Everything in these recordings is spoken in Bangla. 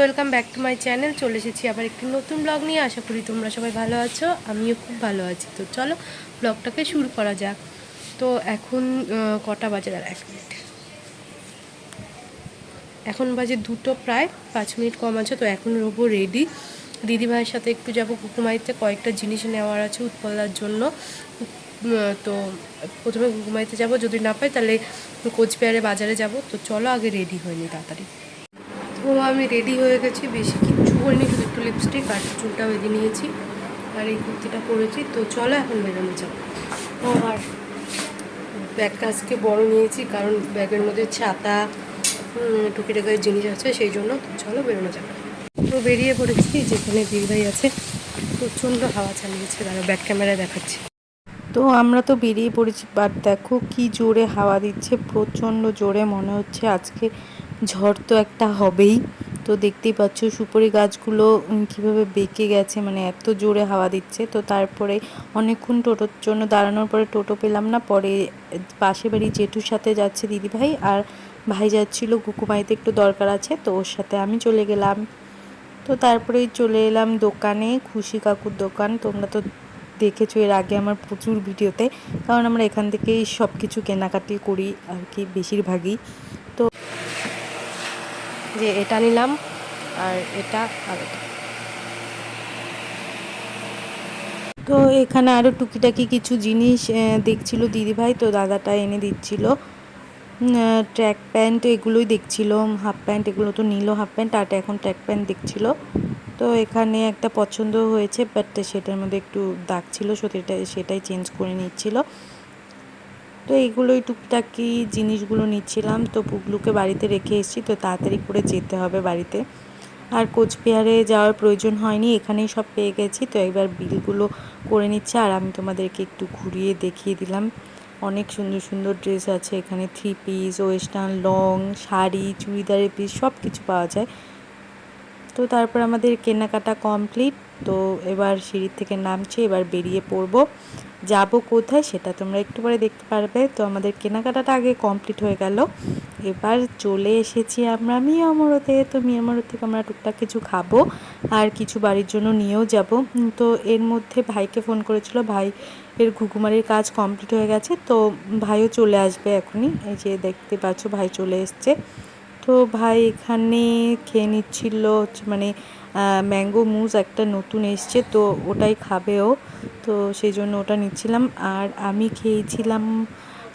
Welcome back to my channel, চলে এসেছি আবার একটি নতুন ব্লগ নিয়ে। আশা করি তোমরা সবাই ভালো আছো, আমিও খুব ভালো আছি। তো চলো, ব্লগটাকে শুরু করা যাক। তো এখন কটা বাজে দাঁড়া, এক মিনিট। এখন বাজে দুটো প্রায়, পাঁচ মিনিট কম আছে, তো এখন রোবো রেডি দিদিভাইয়ের সাথে একটু যাব কুকুমাইতে কয়েকটা জিনিস নেওয়ার আছে উৎপলার জন্য। তো প্রথমে কুকুমাইতে যাব, যদি না পাই তাহলে কোচবিহারে বাজারে যাব। তো চলো আগে রেডি হয়নি তাড়াতাড়ি। তো আমি রেডি হয়ে গেছি বেশি কিচ্ছু করিনি শুধু একটু লিপস্টিক আর চুলটা বেঁধে নিয়েছি। আর এই কুর্তিটা পরেছি। তো চলো এখন বেরোনো যাব ও আর ব্যাগটা আজকে বড় নিয়েছি কারণ ব্যাগের মধ্যে ছাতা উম, টুকিটাকি জিনিস আছে সেই জন্য তো চলো বেরোনো যাবে তো বেরিয়ে পড়েছি যেখানে দিদিভাই আছে। প্রচণ্ড হাওয়া চালিয়েছে তারা ব্যাক ক্যামেরায় দেখাচ্ছি। তো আমরা তো বেরিয়ে পড়েছি বাট দেখো কি জোরে হাওয়া দিচ্ছে প্রচণ্ড জোরে মনে হচ্ছে আজকে। ঝড় তো একটা হবেই। তো দেখতেই পাচ্ছ সুপারি গাছগুলো কীভাবে বেঁকে গেছে মানে এত জোরে হাওয়া দিচ্ছে। তো তারপরে অনেকক্ষণ টোটোর জন্য দাঁড়ানোর পরে টোটো পেলাম না। পরে পাশে বাড়ি জেঠুর সাথে যাচ্ছে দিদিভাই আর ভাই যাচ্ছিল, কুকুমাইতে একটু দরকার আছে, তো ওর সাথে আমি চলে গেলাম। তো তারপরে চলে এলাম দোকানে, খুশি কাকুর দোকান। তোমরা তো দেখেছ এর আগে আমার প্রচুর ভিডিওতে। কারণ আমরা এখান থেকেই সব কিছু কেনাকাটি করি আর কি বেশিরভাগই। যে এটা নিলাম আর এটা আর এটা। তো এখানে আরও টুকিটাকি কিছু জিনিস দেখছিল দিদিভাই, তো দাদাটা এনে দিচ্ছিল। ট্র্যাক প্যান্ট এগুলোই দেখছিল হাফ প্যান্ট এগুলো তো নিল হাফ প্যান্ট আর এখন ট্র্যাক প্যান্ট দেখছিল। তো এখানে একটা পছন্দ হয়েছে বাট সেটার মধ্যে একটু দাগ ছিল সেটা সেটাই চেঞ্জ করে নিচ্ছিল। তো এইগুলোই টুকটাকি জিনিসগুলো নিচ্ছিলাম। তো পুগলুকে বাড়িতে রেখে এসেছি, তো তাড়াতাড়ি করে যেতে হবে বাড়িতে। আর কোচবিহারে যাওয়ার প্রয়োজন হয়নি, এখানেই সব পেয়ে গেছি। তো এবার বিলগুলো করে নিচ্ছে, আর আমি তোমাদেরকে একটু ঘুরিয়ে দেখিয়ে দিলাম। অনেক সুন্দর সুন্দর ড্রেস আছে, এখানে three piece western long sari, চুড়িদারের পিস সব কিছু পাওয়া যায়। তো তারপর আমাদের কেনাকাটা কমপ্লিট তো এবার সিঁড়ির থেকে নামছি, এবার বেরিয়ে পড়ব। যাব কোথায় সেটা তোমরা একটু পরে দেখতে পারবে। তো আমাদের কেনাকাটাটা আগে কমপ্লিট হয়ে গেল। এবার চলে এসেছি আমরা মিয়ামরতে তো মিয়ামরত থেকে আমরা টুকটাক কিছু খাব আর কিছু বাড়ির জন্য নিয়েও যাব। তো এর মধ্যে ভাইকে ফোন করেছিল, ভাই এর ঘুঘুমারির কাজ কমপ্লিট হয়ে গেছে। তো ভাইও চলে আসবে এখনই। এই যে দেখতে পাচ্ছ, ভাই চলে এসছে। তো ভাই এখানে খেয়ে নিচ্ছিল মানে ম্যাঙ্গো মুজ একটা নতুন এসছে তো ওটাই খাবে ও। তো সেই জন্য ওটা নিচ্ছিলাম। আর আমি খেয়েছিলাম,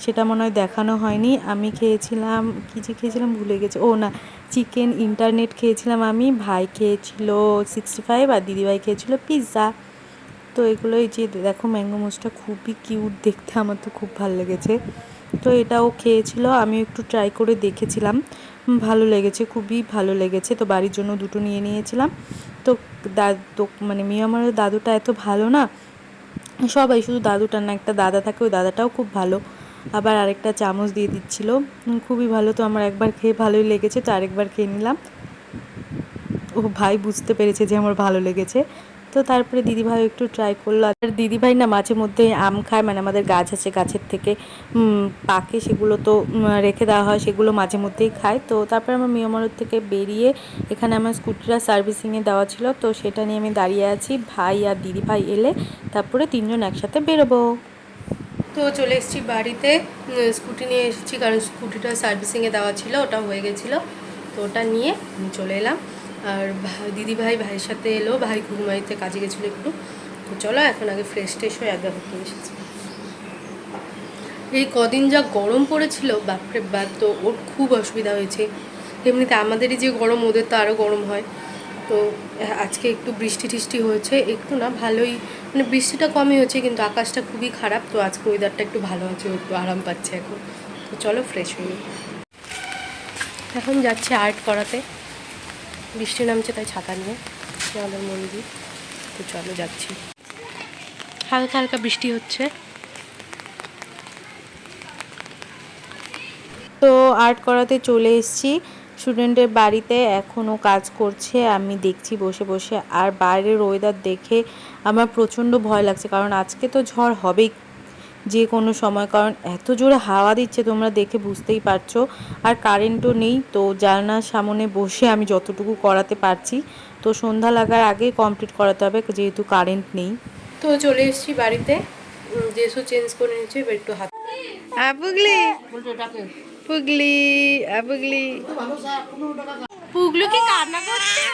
সেটা মনে হয় দেখানো হয়নি, আমি খেয়েছিলাম, কী যে খেয়েছিলাম ভুলে গেছে। ও না, চিকেন ইন্টারনেট খেয়েছিলাম আমি, ভাই খেয়েছিল সিক্সটি ফাইভ আর দিদিভাই খেয়েছিল পিৎজা তো এগুলোই যে দেখো ম্যাঙ্গো মুসটা খুবই কিউট দেখতে, আমার তো খুব ভালো লেগেছে। তো এটাও খেয়েছিল আমি একটু ট্রাই করে দেখেছিলাম। ভালো লেগেছে, খুবই ভালো লেগেছে। তো বাড়ির জন্য দুটো নিয়ে নিয়েছিলাম। তো দাদু মানে মিয়ামারের দাদুটা এত ভালো না, সবাই শুধু দাদুটা না, একটা দাদা থাকে, ওই দাদাটাও খুব ভালো। আবার আরেকটা চামচ দিয়ে দিচ্ছিল। খুবই ভালো, তো আমার একবার খেয়ে ভালোই লেগেছে, তো আরেকবার খেয়ে নিলাম। ও ভাই বুঝতে পেরেছে যে আমার ভালো লেগেছে। তো তারপরে দিদিভাই একটু ট্রাই করল। আর দিদিভাই না মাঝে মধ্যে আম খায় মানে আমাদের গাছ আছে গাছের থেকে পাকে সেগুলো তো রেখে দেওয়া হয়, সেগুলো মাঝে মধ্যেই খায়। তো তারপরে আমার মিয়ামরদ থেকে বেরিয়ে এখানে আমার স্কুটিটা সার্ভিসিংয়ে দেওয়া ছিল। তো সেটা নিয়ে আমি দাঁড়িয়ে আছি, ভাই আর দিদিভাই এলে, তারপরে তিনজন একসাথে বেরোবো। তো চলে এসেছি বাড়িতে স্কুটি নিয়ে এসেছি, কারণ স্কুটিটা সার্ভিসিংয়ে দেওয়া ছিল, ওটা হয়ে গেছিল। তো ওটা নিয়ে চলে এলাম। আর দিদি ভাই ভাইয়ের সাথে এলো, ভাই ঘুমাইতে কাজে গেছিল একটু। তো চলো, এখন আগে ফ্রেশ ট্রেশ হয়ে একবার ঘুরতে এসেছি। এই কদিন যা গরম পড়েছিল, বাপরে বাপ, তো ওর খুব অসুবিধা হয়েছে। এমনিতে আমাদেরই যে গরম, ওদের তো আরও গরম হয়। তো আজকে একটু বৃষ্টি টিষ্টি হয়েছে, একটু না ভালোই মানে বৃষ্টিটা কমই হয়েছে, কিন্তু আকাশটা খুবই খারাপ, তো আজকে ওয়েদারটা একটু ভালো আছে একটু আরাম পাচ্ছে এখন। তো চলো ফ্রেশ হয়ে এখন যাচ্ছে আর্ট করাতে। বৃষ্টি নামছে, তাই ছাতা নিয়ে আমাদের মন্দির। তো চলো যাচ্ছি। হালকা হালকা বৃষ্টি হচ্ছে। তো আর্ট করাতে চলে এসেছি। স্টুডেন্টের বাড়িতে এখনও কাজ করছে, আমি দেখছি বসে বসে। আর বাইরের ওয়েদার দেখে আমার প্রচণ্ড ভয় লাগছে, কারণ আজকে তো ঝড় হবেই। যে কোনো সময় কারণ এত জোরে হাওয়া দিচ্ছে তোমরা দেখে বুঝতেই পারছ। আর কারেন্টও নেই তো জানলার সামনে বসে আমি যতটুকু করাতে পারছি। তো সন্ধ্যা লাগার আগেই কমপ্লিট করাতে হবে যেহেতু কারেন্ট নেই। তো চলে এসেছি বাড়িতে। ড্রেসও চেঞ্জ করে নিয়েছি এবার একটু হাত পুগলি। পুগলি পুগলি। পুগলু কি কান্না করছে?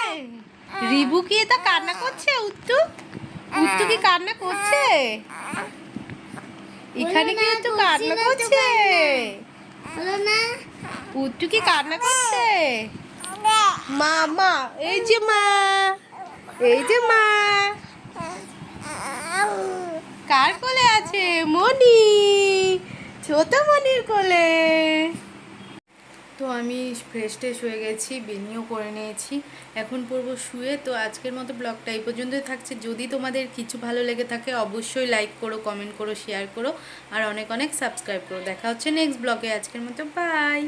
রিবু কি এটা কান্না করছে? উত্তু? উত্তু কি কান্না করছে? এখানে কি একটু কান্না করছে? পুত্র কি কান্না করছে? মা মা এই যে মা এই যে মা। কার কোলে আছে? মনি ছোট মনির কোলে। তো আমি ফ্রেশ ট্রেশ হয়ে গেছি বেনিও করে নিয়েছি। এখন পড়ব শুয়ে। তো আজকের মতো ব্লগটা এই পর্যন্তই থাকছে। যদি তোমাদের কিছু ভালো লেগে থাকে, অবশ্যই লাইক করো কমেন্ট করো শেয়ার করো। আর অনেক অনেক সাবস্ক্রাইব করো। দেখা হচ্ছে নেক্সট ব্লগে আজকের মতো বাই